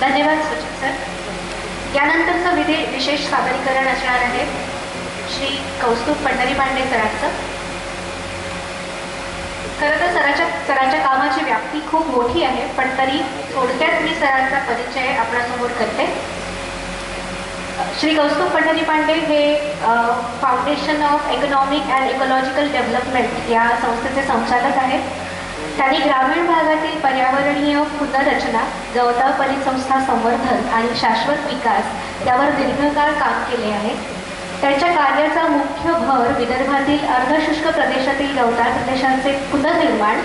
धन्यवाद सुचित सर यानंतरचं विधे विशेष सादरीकरण असणार आहे श्री कौस्तुभ पंढरी पांडे सरांचं. खरं तर सराच्या सराच्या कामाची व्याप्ती खूप मोठी आहे पण तरी थोडक्यात मी सरांचा परिचय आपल्यासमोर करते. श्री कौस्तुभ पंढरी पांडे हे foundation of economic and ecological development या संस्थेचे संचालक आहेत. त्यांनी ग्रामीण भागातील पर्यावरणीय पुनर्रचना गवताळ परिसंस्था संवर्धन आणि शाश्वत विकास यावर दीर्घकाळ काम केले आहे. त्यांच्या कार्याचा मुख्य भर विदर्भातील अर्धशुष्क प्रदेशातील गवताळ प्रदेशांचे पुनर्निर्माण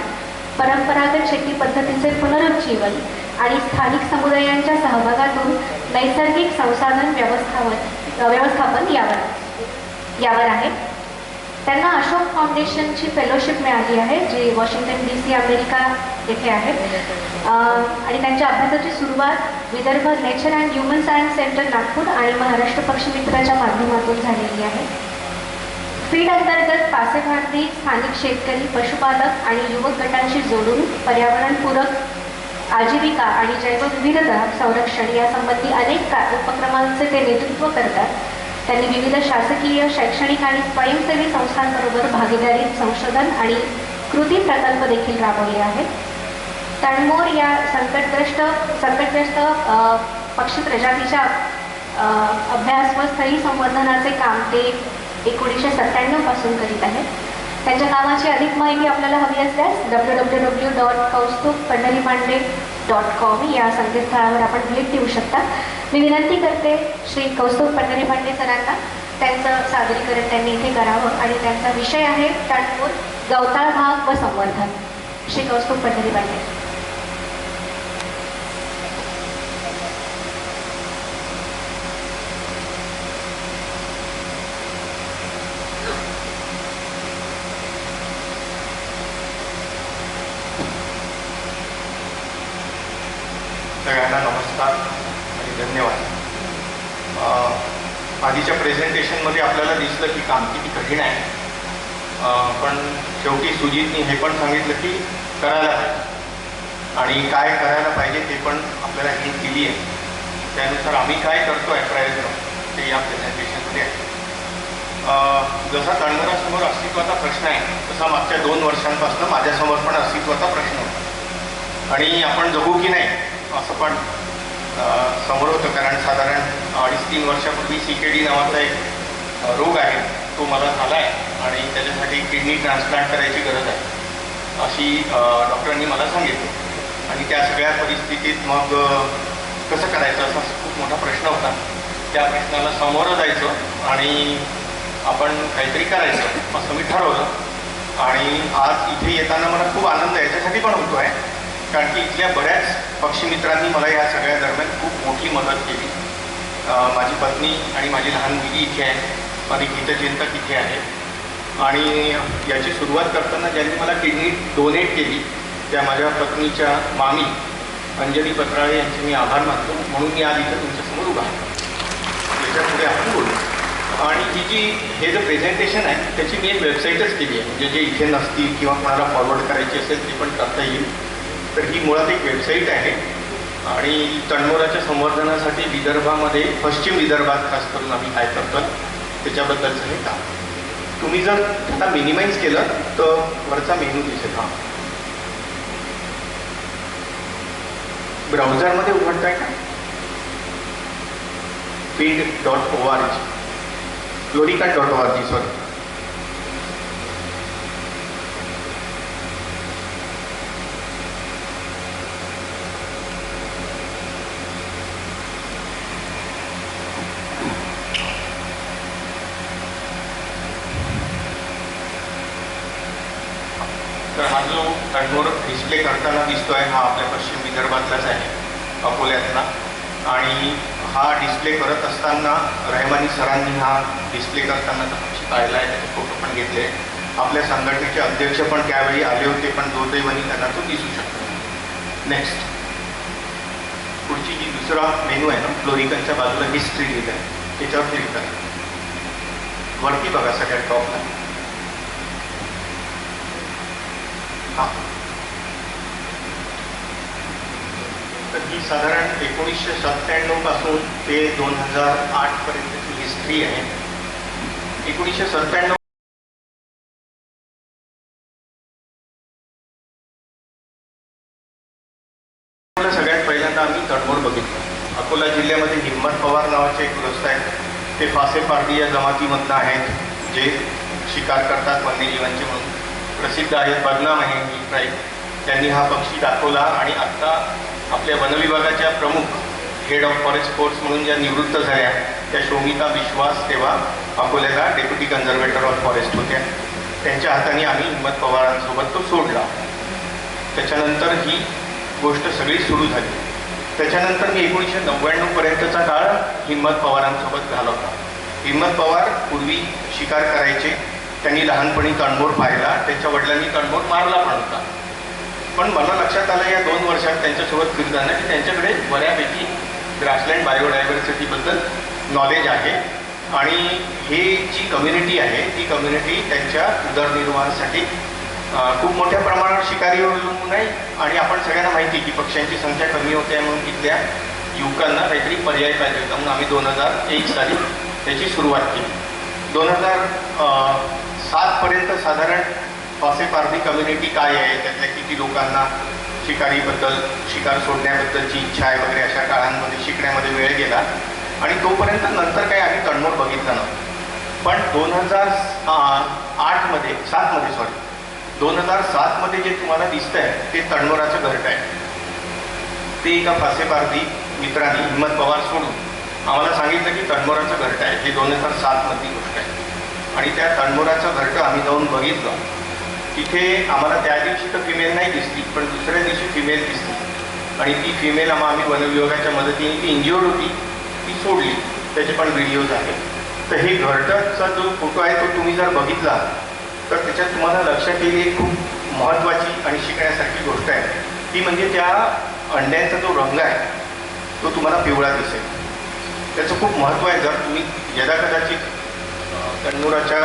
परंपरागत शेती पद्धतीचे पुनरुज्जीवन आणि स्थानिक समुदायांच्या सहभागातून नैसर्गिक संसाधन व्यवस्थापन व्यवस्थापन यावर यावर आहे. त्यांना अशोक फाउंडेशनची फेलोशिप मिळाली आहे जी वॉशिंग्टन डी सी अमेरिका येथे आहे. आणि त्यांच्या अभ्यासाची सुरुवात Vidarbha nature and human science centre Nagpur आणि महाराष्ट्र पक्षमित्राच्या माध्यमातून झालेली आहे. फीड अंतर्गत पासेभारती स्थानिक शेतकरी पशुपालक आणि युवक गटांशी जोडून पर्यावरणपूरक आजीविका आणि जैवविविधता संरक्षण यासंबंधी अनेक उपक्रमांचे ते नेतृत्व करतात. त्यांनी विविध शासकीय शैक्षणिक आणि स्वयंसेवी संस्थांबरोबर भागीदारी संशोधन आणि कृती प्रकल्प देखील राबवले आहेत. तणमोर या संकटग्रस्त संकटग्रस्त पक्षी प्रजातीच्या अभ्यास व स्थळी संवर्धनाचे काम ते एकोणीसशे सत्त्याण्णवपासून करीत आहेत. त्यांच्या कामाची अधिक माहिती आपल्याला हवी असल्यास W W W dot Kaustubh Pandhari Pande dot com या संकेतस्थळावर आपण भेट देऊ शकता मी विनंती करते श्री कौस्तुभ पंढरी पांडे सरांना त्यांचं सादरीकरण त्यांनी इथे करावं आणि त्यांचा विषय आहे तणमूर गवताळ भाग व संवर्धन. श्री कौस्तुभ पंढरी पांडे सगळ्यांना नमस्कार आणि धन्यवाद. आधीच्या प्रेझेंटेशनमध्ये आपल्याला दिसलं की काम किती कठीण आहे. पण शेवटी सुजितनी हे पण सांगितलं की करायला पाहिजे आणि काय करायला पाहिजे ते पण आपल्याला हिंट दिली आहे. त्यानुसार आम्ही काय करतो आहे प्रयत्न ते या प्रेझेंटेशनमध्ये आहे. जसा तळमरासमोर अस्तित्वाचा प्रश्न आहे तसा मागच्या दोन वर्षांपासून माझ्यासमोर पण अस्तित्वाचा प्रश्न होता. आणि आपण जगू की नाही असं पण समोर होतं. कारण साधारण अडीच तीन वर्षापूर्वी सी के डी नावाचा एक रोग आहे. तो मला झाला आहे आणि त्याच्यासाठी किडनी ट्रान्सप्लांट करायची गरज आहे. अशी डॉक्टरांनी मला सांगितलं. आणि त्या सगळ्या परिस्थितीत मग कसं करायचं असा खूप मोठा प्रश्न होता. त्या प्रश्नाला सामोरं जायचं आणि आपण काहीतरी करायचं असं मी ठरवलं. आणि आज इथे येताना मला खूप आनंद याच्यासाठी पण होतो आहे कारण की इथल्या बऱ्याच पक्षीमित्रांनी मला या सगळ्या दरम्यान खूप मोठी मदत केली. माझी पत्नी आणि माझी लहान मुलगी इथे आहे. माझी गीतचिंतक इथे आहे. आणि याची सुरुवात करताना ज्यांनी मला किडनी डोनेट केली त्या माझ्या पत्नीच्या मामी अंजली पत्राळे यांचे मी आभार मानतो. म्हणून मी आज इथं तुमच्यासमोर उभा आहे. याच्यापुढे आपण बोलू आणि ही जी हे जे प्रेझेंटेशन आहे त्याची मी एक वेबसाईटच केली आहे. म्हणजे जे इथे नसतील किंवा कोणाला फॉरवर्ड करायची असेल ते पण करता येईल. तर ही मुळात एक वेबसाईट आहे. आणि तणमोराच्या संवर्धनासाठी विदर्भामध्ये पश्चिम विदर्भात खास करून आम्ही काय करतो त्याच्याबद्दलचं हे काम. तुम्ही जर आता मिनिमाइज केलं तर वरचा मेनू दिसेल हा. ब्राउझरमध्ये उघडताय का? Feed dot O R G Florika dot O R G sorry तर हा जो तणमोर डिस्प्ले करताना हा आपल्या पश्चिम विदर्भातलाच आहे अकोल्यातला. आणि हा डिस्प्ले करत असताना रहमानी सरांनी हा डिस्प्ले करताना पक्षी काढला आहे त्याचे फोटो पण घेतले आपल्या संघटनेचे अध्यक्ष पण त्यावेळी आले होते पण दुर्दैवानी त्यांना तो दिसू शकतो नेक्स्ट पुढची जी दुसरा मेनू आहे ना फ्लोरिकनच्या बाजूला हिस्ट्री लिहिलं आहे. त्याच्यावर क्लिक करा. वरती बघा सगळ्यात टॉपला हां. ही साधारण एकोणीसशे सत्त्याण्णवपासून ते दोन हजार आठ पर्यंतची हिस्ट्री आहे. एकोणीसशे सत्त्याण्णव अकोला सगळ्यात पहिल्यांदा आम्ही तडमोड बघितलं. अकोला जिल्ह्यामध्ये हिम्मत पवार नावाचे एक ग्रस्त आहेत. ते फासे पारडी या जमातीमधनं आहेत जे शिकार करतात वन्यजीवांचे म्हणून. प्रसिद्ध आहेत बदनाम आहे ही ट्राईब. त्यांनी हा पक्षी दाखवला आणि आत्ता आपल्या वनविभागाच्या प्रमुख हेड ऑफ फॉरेस्ट फोर्स म्हणून ज्या निवृत्त झाल्या त्या शोमिता विश्वास तेव्हा अकोल्याला डेप्युटी कन्झर्वेटर ऑफ फॉरेस्ट होत्या. त्यांच्या हाताने आम्ही हिंमत पवारांसोबत तो सोडला. त्याच्यानंतर ही गोष्ट सगळी सुरू झाली. त्याच्यानंतर मी एकोणीसशे नव्याण्णवपर्यंतचा काळ हिंमत पवारांसोबत घालवला. हिंमत पवार पूर्वी शिकार करायचे. त्यांनी लहानपणी तणमोर पाहिला. त्यांच्या वडिलांनी तणमोर मारला पण होता. पण मला लक्षात आलं या दोन वर्षात त्यांच्यासोबत फिरताना की त्यांच्याकडे बऱ्यापैकी ग्रासलँड बायोडायव्हर्सिटीबद्दल नॉलेज आहे. आणि हे जी कम्युनिटी आहे ती कम्युनिटी त्यांच्या उदरनिर्वाहासाठी खूप मोठ्या प्रमाणावर शिकारीवर अवलंबून आहे आणि आपण सगळ्यांना माहिती आहे की पक्ष्यांची संख्या कमी होते म्हणून तिथल्या युवकांना काहीतरी पर्याय पाहिजे होता. म्हणून आम्ही दोन हजार एक साली त्याची सुरुवात केली. दोन हजार सातपर्यंत साधारण फासे पारधी कम्युनिटी काय आहे? त्यातल्या किती लोकांना शिकारीबद्दल शिकार सोडण्याबद्दलची इच्छा आहे वगैरे अशा काळांमध्ये शिकण्यामध्ये वेळ गेला. आणि तोपर्यंत नंतर काही आम्ही तडमोड बघितलं नव्हतं. पण दोन हजार आठमध्ये सातमध्ये सॉरी दोन हजार सातमध्ये जे तुम्हाला दिसतंय ते तडमोराचं घरट आहे. ते एका फासेपारधी मित्रांनी हिम्मत पवार सोडून आम्हाला सांगितलं की तडमोराचं घरट आहे. हे दोन हजार सातमधली गोष्ट आहे. आणि त्या तडमोराचं घरटं आम्ही जाऊन बघितलं. तिथे आम्हाला त्या दिवशी तर फिमेल नाही दिसली पण दुसऱ्या दिवशी फिमेल दिसली. आणि ती फिमेल आम्हा आम्ही वनविभागाच्या मदतीने ती इंजिओर्ड होती ती सोडली. त्याचे पण व्हिडिओज आहेत तर हे घरटाचा जो फोटो आहे तो तुम्ही जर बघितला तर त्याच्यात तुम्हाला लक्षात येईल एक खूप महत्त्वाची आणि शिकण्यासारखी गोष्ट आहे. ती म्हणजे त्या अंड्यांचा जो रंग आहे तो तुम्हाला पिवळा दिसेल. त्याचं खूप महत्त्व आहे. जर तुम्ही यदा कदाचित तन्नुराच्या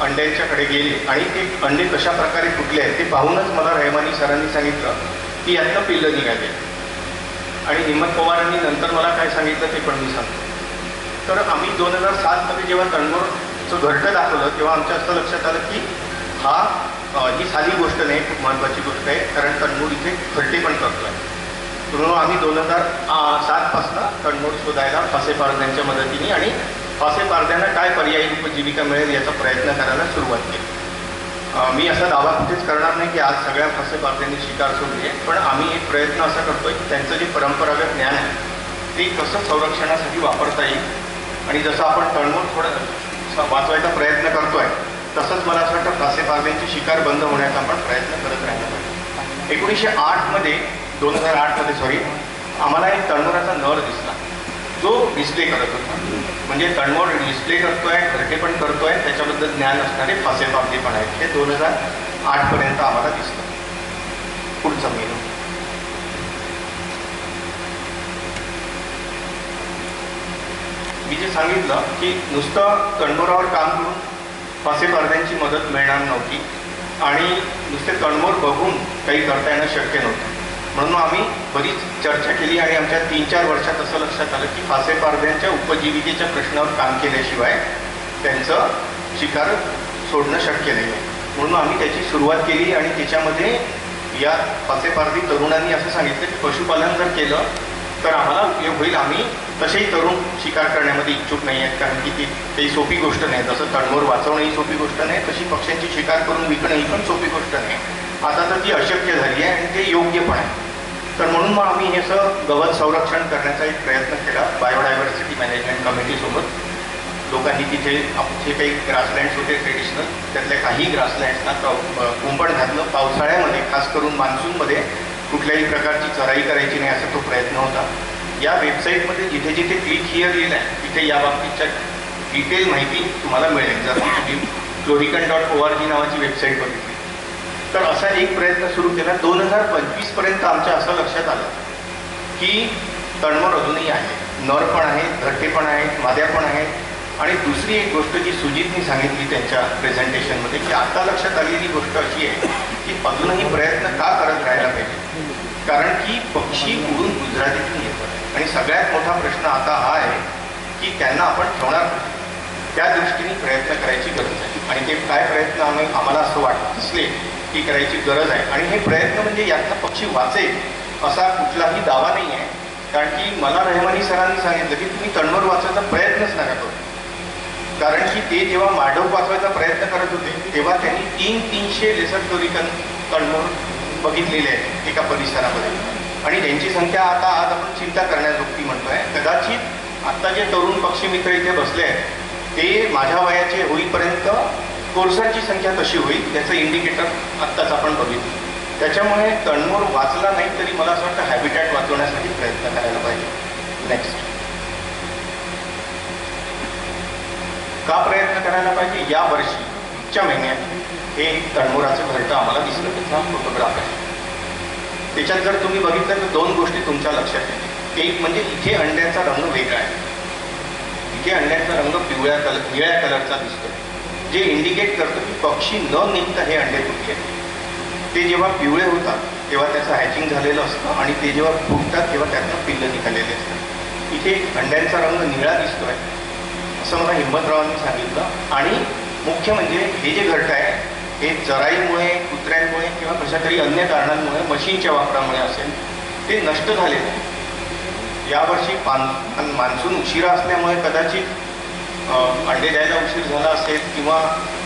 अंड्यांच्याकडे गेले आणि ते अंडे कशा प्रकारे फुटले आहेत ते पाहूनच मला रहमानी सरांनी सांगितलं की यातनं पिल्लं निघाले आणि हिम्मत पवारांनी नंतर मला काय सांगितलं ते पण मी सांगतो. तर आम्ही दोन हजार सातमध्ये जेव्हा तणमोरचं घरटं दाखवलं तेव्हा आमच्या असं लक्षात आलं की हा ही साधी गोष्ट नाही खूप महत्त्वाची गोष्ट आहे कारण तणमूळ इथे घरटे पण करतो आहे म्हणून आम्ही दोन हजार सातपासनं तणमूळ शोधायला फासे पारद्यांच्या मदतीने आणि असे पारध्यांना काय पर्यायी उपजीविका मिळेल याचा प्रयत्न करायला सुरुवात केली. मी असा दावा कुठेच करणार नाही की आज सगळ्या फासे पारध्यांनी शिकार सोडली आहे पण आम्ही एक प्रयत्न असा करतो की त्यांचं जे परंपरागत ज्ञान आहे ते कसं संरक्षणासाठी वापरता येईल? आणि जसं आपण तळमळ थोडं स- वाचवायचा प्रयत्न करतोय तसंच मला असं वाटतं फासे पारध्यांची शिकार बंद होण्याचा आपण प्रयत्न करत राहिला पाहिजे. एकोणीसशे आठमध्ये दोन हजार आठमध्ये सॉरी आम्हाला एक तळमळाचा नर दिसला. जो डिस्प्ले करत होता. म्हणजे तणमोड डिस्प्ले करतोय घरटे पण करतोय त्याच्याबद्दल ज्ञान असणारे फासे पण आहेत. हे दोन हजार आठपर्यंत आम्हाला दिसतं. पुढचा मेनू. मी जे सांगितलं की नुसतं तणमोरावर काम करून फासेबारद्यांची मदत मिळणार नव्हती आणि नुसते तणमोर बघून काही करता येणं शक्य नव्हतं. म्हणून आम्ही बरीच चर्चा केली आणि आमच्या तीन चार वर्षात असं लक्षात आलं की फासे पारध्यांच्या उपजीविकेच्या प्रश्नावर काम केल्याशिवाय त्यांचं शिकार सोडणं शक्य नाही. आहे म्हणून आम्ही त्याची सुरुवात केली आणि त्याच्यामध्ये या फासे पारधी तरुणांनी असं सांगितलं की पशुपालन जर केलं तर आम्हाला उपयोग होईल. आम्ही तसेही तरुण शिकार करण्यामध्ये इच्छुक नाही आहेत कारण की ती काही सोपी गोष्ट नाही. जसं तणमोर वाचवणं ही सोपी गोष्ट नाही तशी पक्ष्यांची शिकार करून विकणं ही पण सोपी गोष्ट नाही. आता तर ती अशक्य झाली आहे आणि ते योग्य पण आहे. तर म्हणून मग आम्ही हे असं गवत संरक्षण करण्याचा एक प्रयत्न केला. बायोडायव्हर्सिटी मॅनेजमेंट कमिटीसोबत लोकांनी तिथे जे काही ग्रासलँड्स होते ट्रेडिशनल त्यातल्या काही ग्रासलँड्सना कुंपण घातलं. पावसाळ्यामध्ये खास करून मान्सूनमध्ये कुठल्याही प्रकारची चराई करायची नाही असा तो प्रयत्न होता. या वेबसाईटमध्ये जिथे जिथे क्लिक हिअर लिहिलं आहे तिथे या बाबतीच्या डिटेल माहिती तुम्हाला मिळेल. जर तुम्ही florican dot O R G नावाची वेबसाईट बघितली. तर असा एक प्रयत्न सुरू केला. दोन हजार पंचवीसपर्यंत आमच्या असं लक्षात आलं की तळमळ अजूनही आहे. नर पण आहेत घरटे पण आहेत माद्या पण आहेत. आणि दुसरी एक गोष्ट जी सुजितनी सांगितली त्यांच्या प्रेझेंटेशनमध्ये की आता लक्षात आलेली गोष्ट अशी आहे की अजूनही प्रयत्न का करत राहायला पाहिजे? कारण की पक्षी उडून गुजरातीत मोठा प्रश्न आता हा आहे की त्यांना आपण ठेवणार त्या दृष्टीने प्रयत्न करायची गरज आहे. आणि ते काय प्रयत्न आम्ही आम्हाला असं वाट दिसले ती करायची गरज आहे. आणि हे प्रयत्न म्हणजे यातला पक्षी वाचेल असा कुठलाही दावा नाही आहे. कारण की मला रहमानी सरांनी सांगितलं की तुम्ही तणवर वाचवायचा प्रयत्नच नका करू. कारण की ते जेव्हा माडव वाचवायचा प्रयत्न करत होते तेव्हा त्यांनी तीन तीनशे लेसर टोरिकन तणवर बघितलेले आहेत एका परिसरामध्ये. आणि त्यांची संख्या आता आज आपण चिंता करण्याजोगती आहे कदाचित आत्ता जे तरुण पक्षी मित्र इथे बसले आहेत ते माझ्या वयाचे होईपर्यंत कोर्साची संख्या कशी होईल त्याचं इंडिकेटर आत्ताच आपण बघितलं. त्याच्यामुळे तणमोर वाचला नाही तरी मला असं वाटतं हॅबिटॅट वाचवण्यासाठी प्रयत्न करायला पाहिजे. नेक्स्ट का प्रयत्न करायला पाहिजे? या वर्षी च्या महिन्यात हे एक तणमोराचं घरटं आम्हाला दिसलं. त्याचा फोटोग्राफ आहे. त्याच्यात जर तुम्ही बघितलं तर दोन गोष्टी तुमच्या लक्षात येतील. एक म्हणजे इथे अंड्याचा रंग वेगळा आहे. इथे अंड्याचा रंग पिवळ्या कलर निळ्या कलरचा दिसतो जे इंडिकेट करतं की पक्षी न निघता हे अंडे तुटले ते जेव्हा पिवळे होतात तेव्हा त्याचं हॅचिंग झालेलं असतं आणि ते जेव्हा फुटतात तेव्हा त्यातनं पिल्लं निघालेले असतात. इथे अंड्यांचा रंग निळा दिसतोय असं मला हिंमतरावांनी सांगितलं. आणि मुख्य म्हणजे हे जे घरट आहे हे चराईमुळे कुत्र्यांमुळे किंवा कशा तरी अन्य कारणांमुळे मशीनच्या वापरामुळे असेल ते नष्ट झालेलं आहे. यावर्षी पान मान्सून उशिरा असल्यामुळे कदाचित अंडे द्यायला उशीर असेल किंवा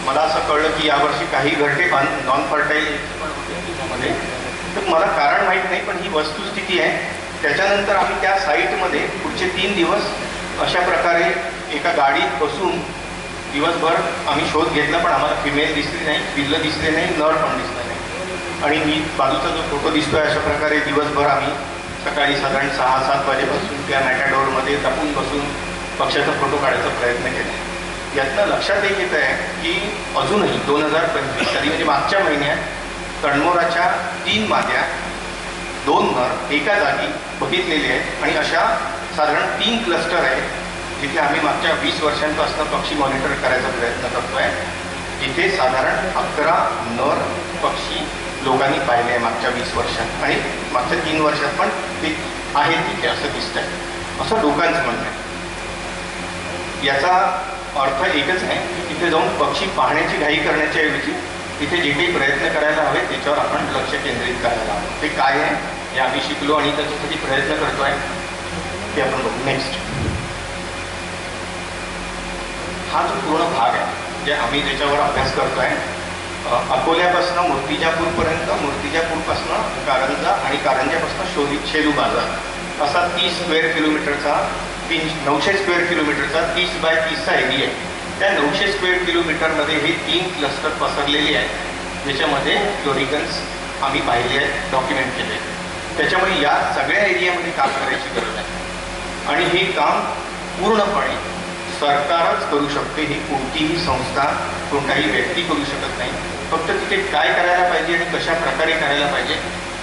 मला असं कळलं की यावर्षी काही घरटे नॉन फर्टाईल त्याच्यामध्ये तर मला कारण माहीत नाही पण ही वस्तुस्थिती आहे. त्याच्यानंतर आम्ही त्या साईटमध्ये पुढचे तीन दिवस अशा प्रकारे एका गाडीत बसून दिवसभर आम्ही शोध घेतला पण आम्हाला फिमेल दिसली नाही पिल्लं दिसले नाही नर पण दिसलं नाही. आणि मी बाजूचा जो फोटो दिसतोय अशा प्रकारे दिवसभर आम्ही सकाळी साधारण सहा सात वाजेपासून त्या मॅटाडोरमध्ये तपून बसून पक्षाचा फोटो काढायचा प्रयत्न केला. यातनं लक्षात एक येत आहे की अजूनही दोन हजार पंचवीस साली म्हणजे मागच्या महिन्यात तणमोराच्या तीन माद्या दोन नर एका जागी बघितलेले आहेत. आणि अशा साधारण तीन क्लस्टर आहेत जिथे आम्ही मागच्या वीस वर्षांपासून पक्षी मॉनिटर करायचा प्रयत्न करतो आहे जिथे साधारण अकरा नर पक्षी लोकांनी पाहिले आहे मागच्या वीस वर्षात. आणि मागच्या तीन वर्षात पण ते आहेत तिथे असं दिसतंय. असं लोकांचं म्हणणं आहे. याचा अर्थ एकच आहे. तिथे जाऊन पक्षी पाहण्याची घाई करण्याच्या ऐवजी तिथे जे काही प्रयत्न करायला हवे त्याच्यावर आपण लक्ष केंद्रित करायला हवं. ते काय आहे हे आम्ही शिकलो आणि त्याच्यासाठी प्रयत्न करतोय. ते आपण बघू. नेक्स्ट हा जो पूर्ण भाग आहे जे आम्ही त्याच्यावर अभ्यास करतोय आहे अकोल्यापासून मूर्तिजापूरपर्यंत मूर्तिजापूरपासनं कारंजा आणि कारंजापासून शोधित शेलू बाजार असा तीस स्क्वेअर किलोमीटरचा तीन नऊशे स्क्वेअर किलोमीटरचा तीस बाय तीसचा एरिया आहे. त्या नऊशे स्क्वेअर किलोमीटरमध्ये हे तीन क्लस्टर पसरलेले आहेत. ज्याच्यामध्ये फ्लोरिकन्स आम्ही पाहिले आहेत डॉक्युमेंट केले आहेत. त्याच्यामुळे या सगळ्या एरियामध्ये काम करायची गरज आहे. आणि हे काम पूर्णपणे सरकारच करू शकते ही कोणतीही संस्था कोणताही व्यक्ती करू शकत नाही. फक्त तिथे काय करायला पाहिजे आणि कशा प्रकारे करायला पाहिजे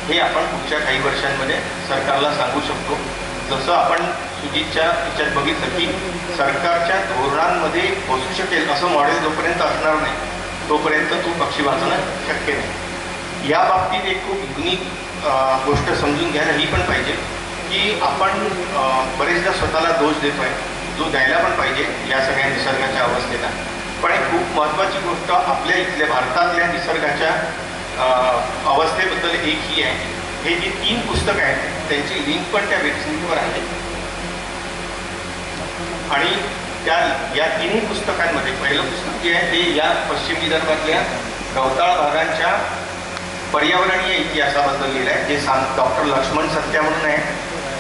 हे आपण पुढच्या काही वर्षांमध्ये सरकारला सांगू शकतो. जसं आपण चुकीच्या विचार बघितलं की सरकारच्या धोरणांमध्ये बसू शकेल असं मॉडेल जोपर्यंत असणार नाही तोपर्यंत तो पक्षी वाचणं शक्य नाही. या बाबतीत एक खूप युनिक गोष्ट समजून घ्यायला ही पण पाहिजे की आपण बरेचदा स्वतःला दोष देतो आहे जो द्यायला पण पाहिजे या सगळ्या निसर्गाच्या अवस्थेला. पण एक खूप महत्त्वाची गोष्ट आपल्या इथल्या भारतातल्या निसर्गाच्या अवस्थेबद्दल एक ही आहे. हे जी तीन पुस्तकं आहेत त्यांची लिंक पण त्या वेबसाईटवर आहे आणि त्या या तिन्ही पुस्तकांमध्ये पहिलं पुस्तक जे आहे ते या पश्चिम विदर्भातल्या गवताळ भागांच्या पर्यावरणीय इतिहासाबद्दल लिहिलं आहे. जे सांग डॉक्टर लक्ष्मण सत्या म्हणून आहे.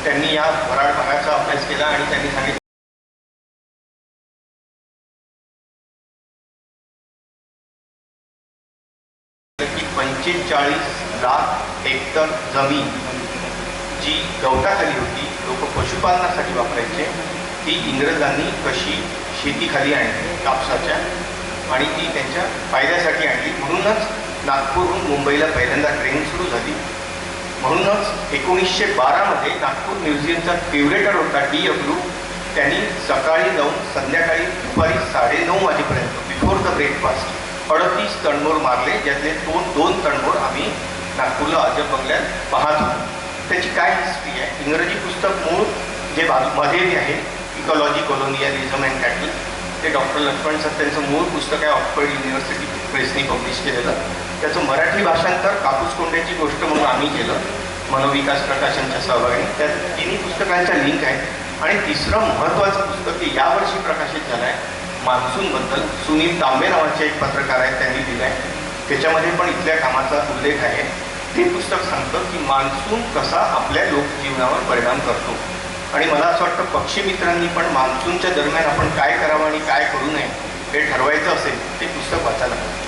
त्यांनी या वराड भागाचा अभ्यास केला आणि त्यांनी सांगितलं की पंचेचाळीस लाख हेक्टर जमीन जी गवताखाली होती लोक पशुपालनासाठी वापरायचे. ती इंग्रजांनी कशी शेतीखाली आणली कापसाच्या आणि ती त्यांच्या फायद्यासाठी आणली. म्हणूनच नागपूरहून मुंबईला पहिल्यांदा ट्रेन सुरू झाली. म्हणूनच एकोणीसशे बारामध्ये नागपूर म्युझियमचा क्युरेटर होता डी डब्ल्यू त्यांनी सकाळी जाऊन संध्याकाळी दुपारी साडेनऊ वाजेपर्यंत बिफोर द ब्रेकफास्ट अडतीस तणमोर मारले ज्यातले दोन दोन तणमोर आम्ही नागपूरला अजब बंगल्यात पाहत होतो त्याची काय हिस्ट्री आहे? इंग्रजी पुस्तक मूळ जे बाजू मध्ये आहे. इकॉलॉजी कॉलोनियलिझम अँड कॅटल ते डॉक्टर लक्ष्मण सर त्यांचं मूळ पुस्तक आहे ऑक्सफर्ड युनिव्हर्सिटी प्रेसनी पब्लिश केलेलं. त्याचं मराठी भाषांतर कापूस कोंड्याची गोष्ट म्हणून आम्ही केलं. मनोविकास प्रकाशनच्या सहभागाने. त्या तिन्ही पुस्तकांच्या लिंक आहेत. आणि तिसरं महत्त्वाचं पुस्तक ते यावर्षी प्रकाशित झालं आहे मान्सूनबद्दल सुनील तांबे नावाचे एक पत्रकार आहेत त्यांनी दिलं आहे त्याच्यामध्ये पण इथल्या कामाचा उल्लेख आहे. ते पुस्तक सांगतं की मान्सून कसा आपल्या लोकजीवनावर परिणाम करतो. आणि मला असं वाटतं पक्षी मित्रांनी पण मान्सूनच्या दरम्यान आपण काय करावं आणि काय करू नये हे ठरवायचं असेल ते पुस्तक वाचायला पाहिजे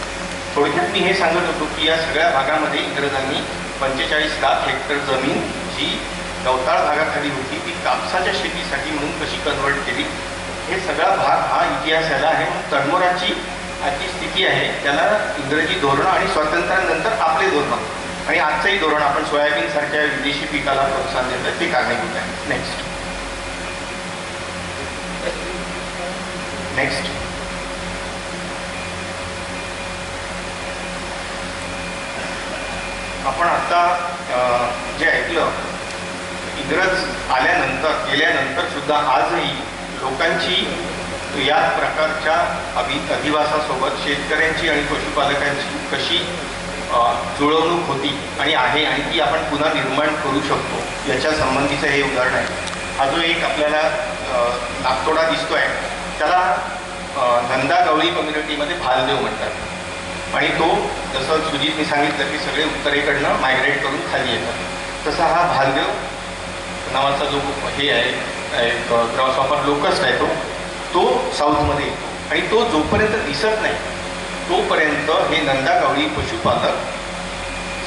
थोडक्यात मी हे सांगत होतो की या सगळ्या भागामध्ये इंग्रजांनी पंचेचाळीस लाख हेक्टर जमीन जी गवताळ भागाखाली होती ती कापसाच्या शेतीसाठी म्हणून कशी कन्वर्ट केली हे सगळा भाग हा इतिहास याला आहे. तडमोराची आजची स्थिती आहे त्याला इंग्रजी धोरणं आणि स्वातंत्र्यानंतर आपले धोरणं. आणि आजचंही धोरण आपण सोयाबीनसारख्या विदेशी पिकाला प्रोत्साहन देतं ते कारणीभूत आहे. नेक्स्ट नेक्स्ट आपण आता जे ऐकलं इंग्रज आल्यानंतर गेल्यानंतर सुद्धा आजही लोकांची या प्रकारच्या अभि अधिवासासोबत शेतकऱ्यांची आणि पशुपालकांची कशी जुळवणूक होती आणि आहे आणि ती आपण पुन्हा निर्माण करू शकतो याच्या संबंधीचं हे उदाहरण आहे. हा जो एक आपल्याला नागतोडा दिसतो दिसतोय. त्याला नंदा गवळी कम्युनिटीमध्ये भालदेव म्हणतात. आणि तो जसं सुजितने सांगितलं की सगळे उत्तरेकडनं मायग्रेट करून खाली येतात. तसा हा भालदेव नावाचा जो हे आहे एक ग्रॉसॉपर लोकस्ट आहे तो तो साऊथमध्ये येतो. आणि तो जोपर्यंत दिसत नाही तोपर्यंत हे नंदागावळी पशुपालक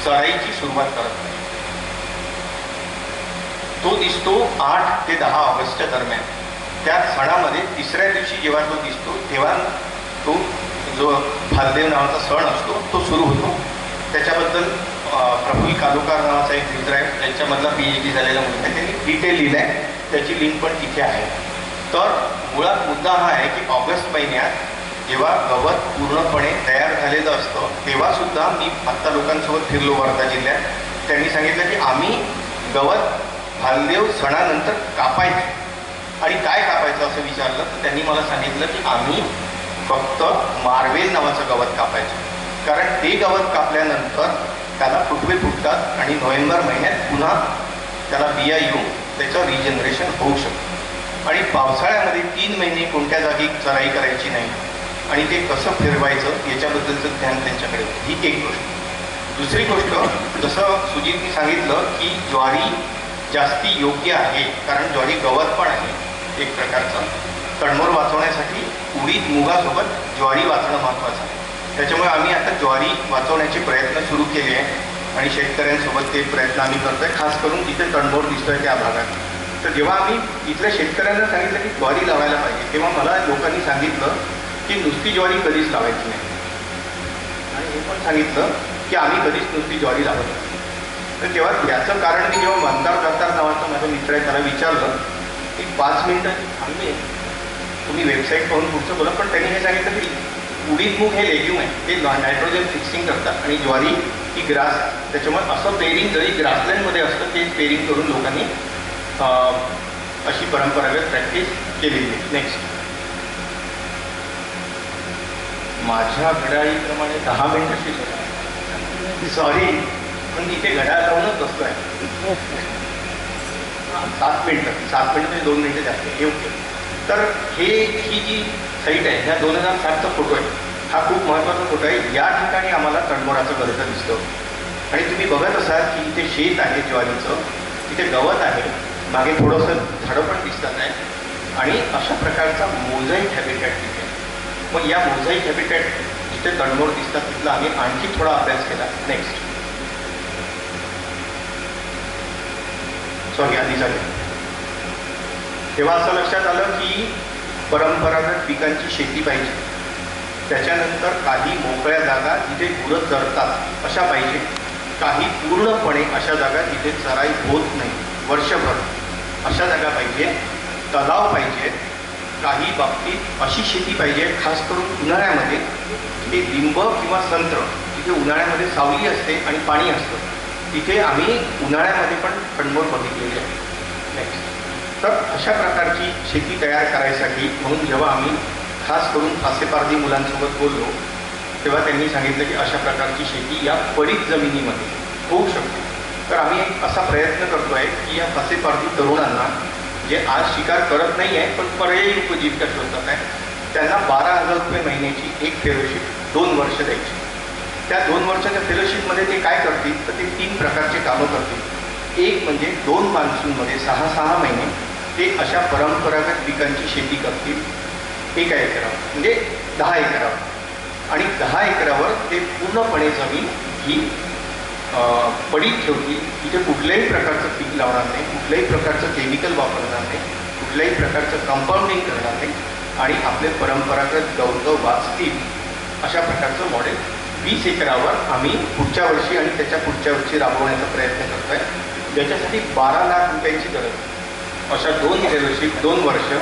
चराईची सुरुवात करत नाही. तो दिसतो आठ ते दहा ऑगस्टच्या दरम्यान. त्या सणामध्ये तिसऱ्या दिवशी जेव्हा तो दिसतो तेव्हा तो जो भालदेव नावाचा सण असतो तो सुरू होतो. त्याच्याबद्दल प्रफुल प्रफुल्ल नावाचा एक मित्र आहे त्यांच्यामधला पी एच डी झालेला मुलगा आहे. त्यांनी डिटेल लिहिलं आहे त्याची लिंक पण तिथे आहे. तर मुळात मुद्दा हा आहे की ऑगस्ट महिन्यात जेव्हा गवत पूर्णपणे तयार झालेलं असतं तेव्हासुद्धा मी आत्ता लोकांसोबत फिरलो वर्धा जिल्ह्यात. त्यांनी सांगितलं की आम्ही गवत भालदेव सणानंतर कापायचं. आणि काय कापायचं असं विचारलं तर त्यांनी मला सांगितलं की आम्ही फक्त मार्वेल नावाचं गवत कापायचं. कारण ते गवत कापल्यानंतर त्याला फुटवे फुटतात आणि नोव्हेंबर महिन्यात पुन्हा त्याला बिया येऊन त्याचं रिजनरेशन होऊ शकतं. आणि पावसाळ्यामध्ये तीन महिने कोणत्या जागी चराई करायची नाही. आणि ते कसं फिरवायचं याच्याबद्दलचं ध्यान त्यांच्याकडे होतं. ही एक गोष्ट. दुसरी गोष्ट जसं सुजितनी सांगितलं की ज्वारी जास्ती योग्य आहे कारण ज्वारी गवत पण आहे. एक प्रकारचा तडमोर वाचवण्यासाठी उडीद मुगासोबत ज्वारी वाचणं महत्त्वाचं आहे. त्याच्यामुळे आम्ही आता ज्वारी वाचवण्याचे प्रयत्न सुरू केले आहे आणि शेतकऱ्यांसोबत ते प्रयत्न आम्ही करतोय. खास करून तिथे तणमोर दिसतोय त्या भागात. तर जेव्हा आम्ही इथल्या शेतकऱ्यांना सांगितलं की ज्वारी लावायला पाहिजे तेव्हा मला लोकांनी सांगितलं की नुसती ज्वारी कधीच लावायची नाही. आणि हे पण सांगितलं की आम्ही कधीच नुसती ज्वारी लावत नाही. तर तेव्हा याचं कारण मी जेव्हा मंदार दत्तार नावाचा माझा मित्र आहे त्याला विचारलं एक पाच मिनिटं थांबले तुम्ही वेबसाईट पाहून पुढचं बोला पण त्यांनी हे सांगितलं की उडीद मूग हे लेग्युम आहे. ते नायट्रोजन फिक्सिंग करतात आणि ज्वारी ही ग्रास आहे. त्याच्यामुळे असं पेरिंग जरी ग्रासलँडमध्ये असतं ते पेरिंग करून लोकांनी अशी परंपरागत प्रॅक्टिस केलेली आहे. नेक्स्ट माझ्या घड्याळीप्रमाणे दहा मिनिटं शिकवली सॉरी पण इथे घड्याळ लावूनच बसतो आहे सात मिनटं. सात मिनटं म्हणजे दोन मिनिटं जास्त. हे ओके. तर हे ही जी साईट आहे ह्या दोन हजार सातचा फोटो आहे हा खूप महत्त्वाचा फोटो आहे. या ठिकाणी आम्हाला तणमोराचं गरज दिसतं. आणि तुम्ही बघत असाल की इथे शेत आहे ज्वारीचं तिथे गवत आहे मागे थोडंसं झाडं पण दिसतात आहे. आणि अशा प्रकारचा मोझाईक हॅबिटॅट तिथे मग या मोझाईक हॅबिटॅट जिथे तडमोड दिसतात तिथला आम्ही आणखी थोडा अभ्यास केला. नेक्स्ट सॉरी झाले तेव्हा असं लक्षात आलं की परंपरागत पिकांची शेती पाहिजे. त्याच्यानंतर काही मोकळ्या जागा जिथे गुरं चरतात अशा पाहिजे. काही पूर्णपणे अशा जागा जिथे चराई होत नाही वर्षभर. अशा जागा पाहिजे तलाव पाहिजे काही बाबतीत अशी शेती पाहिजे खास करून उन्हाळ्यामध्ये. ते लिंब किंवा संत्र जिथे उन्हाळ्यामध्ये सावली असते आणि पाणी असतं. तिथे आम्ही उन्हाळ्यामध्ये पण कणमोर बघितलेली आहे. नेक्स्ट तर अशा प्रकारची शेती तयार करायसाठी म्हणून जेव्हा आम्ही खास करून फासेपारधी मुलांसोबत बोललो तेव्हा त्यांनी सांगितलं की अशा प्रकारची शेती या पडीत जमिनीमध्ये होऊ शकते. तर आम्ही एक असा प्रयत्न करतो आहे की या फासेपारधी तरुणांना जे आज शिकार करत नाही आहे पण पर्यायी उपजीविका शोधतात आहे त्यांना बारा हजार रुपये महिन्याची एक फेलोशिप दोन वर्ष द्यायची. त्या दोन वर्षाच्या फेलोशिपमध्ये ते काय करतील? तर ते तीन प्रकारचे कामं करतील. एक म्हणजे दोन मान्सूनमध्ये सहा सहा महिने ते अशा परंपरागत पिकांची शेती करतील. एका एकरावर म्हणजे दहा एकरावर आणि दहा एकरावर ते पूर्णपणे जमीन ही पडीत ठेवतील. तिथे कुठल्याही प्रकारचं पीक लावणार नाही कुठल्याही प्रकारचं केमिकल वापरणार नाही कुठल्याही प्रकारचं कंपाऊंडिंग करणार नाही. आणि आपले परंपरागत गौरव वाचतील अशा प्रकारचं मॉडेल वीस एकरावर आम्ही पुढच्या वर्षी आणि त्याच्या पुढच्या वर्षी राबवण्याचा प्रयत्न करतो आहे ज्याच्यासाठी बारा लाख रुपयांची गरज अशा दोन फेलोशिप दोन वर्ष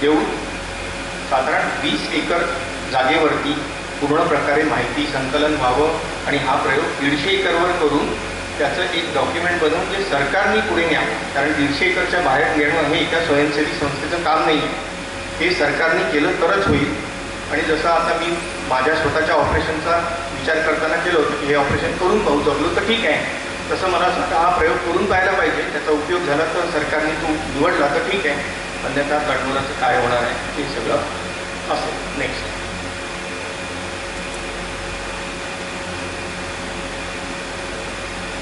देऊन साधारण वीस एकर जागेवरती पूर्ण प्रकारे माहिती संकलन व्हावं आणि हा प्रयोग दीडशे एकरवर करून त्याचं एक डॉक्युमेंट बनवून जे सरकारने पुढे न्यावं. कारण दीडशे एकरच्या बाहेर नेणं हे एका स्वयंसेवी संस्थेचं काम नाही आहे हे सरकारने केलं तरच होईल. आणि जसं आता मी माझ्या स्वतःच्या ऑपरेशनचा विचार करताना केलं होतं की हे ऑपरेशन करून पाहू. जमलो तर ठीक आहे. तसं मला असं वाटतं हा प्रयोग करून पाहायला पाहिजे. त्याचा उपयोग झाला तर सरकारने तो निवडला तर ठीक आहे. अन्यथा तडमोलाचं काय होणार आहे हे सगळं असेल. नेक्स्ट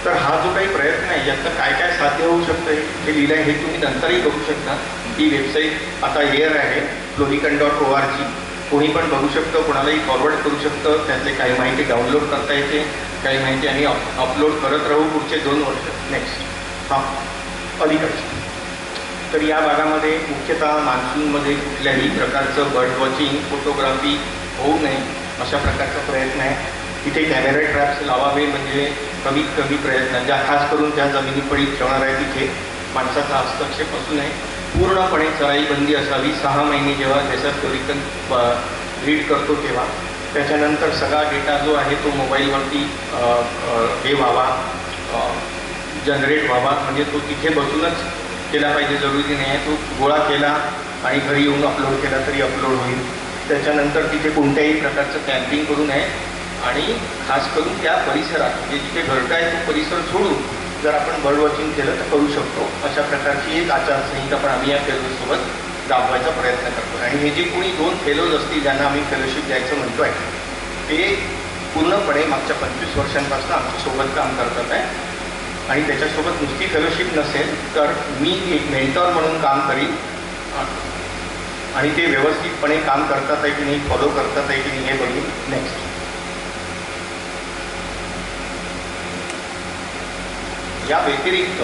तर हा जो काही प्रयत्न आहे यातनं काय काय साध्य होऊ शकतं हे लिहिलं आहे हे तुम्ही नंतरही बघू शकता. ही वेबसाईट आता एअर आहे florican dot O R G कोणी पण बघू शकतं कोणालाही फॉरवर्ड करू शकतं. त्यातले काही माहिती डाउनलोड करता येते काही माहिती आम्ही अपलोड करत राहू पुढचे दोन वर्ष. नेक्स्ट हां. अलीकडचे. तर या भागामध्ये मुख्यतः मान्सूनमध्ये कुठल्याही प्रकारचं बर्ड वॉचिंग फोटोग्राफी होऊ नये अशा प्रकारचा प्रयत्न आहे. तिथे कॅमेरा ट्रॅप्स लावावे म्हणजे कमीत कमी प्रयत्न. ज्या खास करून त्या जमिनी पडीत ठेवणार आहे तिथे माणसाचा हस्तक्षेप असू नये. पूर्णपणे चराई बंदी असावी. सहा महिने जेव्हा त्याचा फ्लोरिकन रीड करतो तेव्हा. त्याच्यानंतर सगळा डेटा जो आहे तो मोबाईलवरती हे व्हावा. जनरेट व्हावा. म्हणजे तो तिथे बसूनच केला पाहिजे. जरुरी नाही आहे तो गोळा केला आणि घरी येऊन अपलोड केला तरी अपलोड होईल. त्याच्यानंतर तिथे कोणत्याही प्रकारचं कॅम्पिंग करू नये. आणि खास करून त्या परिसरात म्हणजे जिथे घरटा आहे तो परिसर सोडून जर आपण बर्ड वॉचिंग केलं तर करू शकतो. अशा प्रकारची एक आचारसंहिता पण आम्ही या फेलोसोबत दाबवायचा प्रयत्न करतो. आणि हे जे कोणी दोन फेलोज असतील ज्यांना आम्ही फेलोशिप द्यायचं म्हणतो आहे ते पूर्णपणे मागच्या पंचवीस वर्षांपासून आमच्यासोबत काम करतात आहे. आणि त्याच्यासोबत नुसती फेलोशिप नसेल तर मी एक मेंटॉर म्हणून काम करीन. आणि ते व्यवस्थितपणे काम करतात आहे की नाही फॉलो करतात आहे की नाही हे बघून नेक्स्ट या व्यतिरिक्त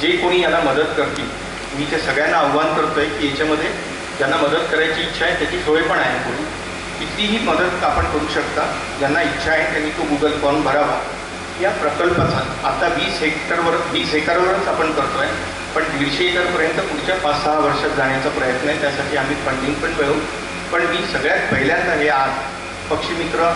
जे कोणी याला मदत करतील मी ते सगळ्यांना आव्हान करतोय की याच्यामध्ये ज्यांना मदत करायची इच्छा आहे त्याची सोय पण आहे कोणी कितीही मदत आपण करू शकता ज्यांना इच्छा आहे त्यांनी तो गुगल फॉर्म भरावा. या प्रकल्पाचा आता वीस हेक्टरवर वीस एकरवरच आपण करतोय पण दीडशे एकरपर्यंत पुढच्या पाच सहा वर्षात जाण्याचा प्रयत्न आहे त्यासाठी आम्ही फंडिंग पण मिळवू. पण मी सगळ्यात पहिल्यांदा हे आज पक्षीमित्र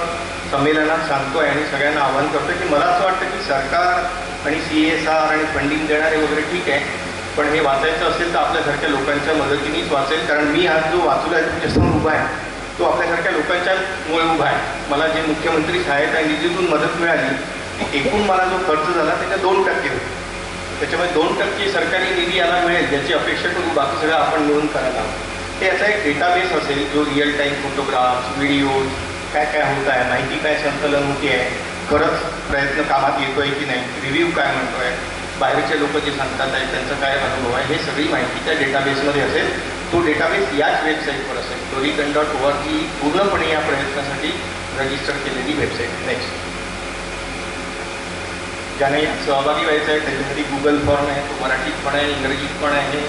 संमेलनात सांगतोय आणि सगळ्यांना आवाहन करतोय की मला असं वाटतं की सरकार आणि सी एस आर आणि फंडिंग देणारे वगैरे ठीक आहे. पण हे वाचायचं असेल तर आपल्यासारख्या लोकांच्या मदतीनेच वाचेल. कारण मी आज जो वाचूला आहे तुमच्यासमोर उभा आहे. तो आपल्यासारख्या लोकांच्यामुळे उभा आहे. मला जे मुख्यमंत्री सहायता निधीतून मदत मिळाली ती एकूण मला जो खर्च झाला त्याच्या दोन टक्के होते. त्याच्यामुळे दोन टक्के सरकारी निधी याला मिळेल ज्याची अपेक्षा करू बाकी सगळं आपण मिळून करायला हवं. ते याचा एक डेटाबेस असेल जो रिअल टाईम फोटोग्राफ्स व्हिडिओज काय काय होत आहे माहिती काय संकलन होते आहे. खरंच प्रयत्न कामात येतोय की नाही रिव्ह्यू काय म्हणतोय बाहेरचे लोक जे सांगतात आहे त्यांचा काय अनुभव आहे हे सगळी माहिती त्या डेटाबेसमध्ये असेल. तो डेटाबेस याच वेबसाईटवर असेल. टोरिकन डॉट ओ आर जी पूर्णपणे या प्रयत्नासाठी रजिस्टर केलेली वेबसाईट नेक्स्ट ज्याने सहभागी व्हायचं आहे त्याच्यासाठी गुगल फॉर्म आहे तो मराठीत पण आहे इंग्रजीत पण आहे.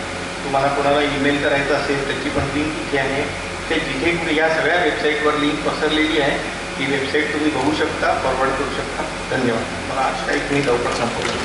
तुम्हाला कोणाला ईमेल करायचा असेल त्याची पण लिंक इथे आहे. ते जिथे कुठे या सगळ्या वेबसाईटवर लिंक पसरलेली आहे ही वेबसाईट तुम्ही बघू शकता फॉरवर्ड करू शकता. धन्यवाद. मला आशा काही मी लवकर संपवलं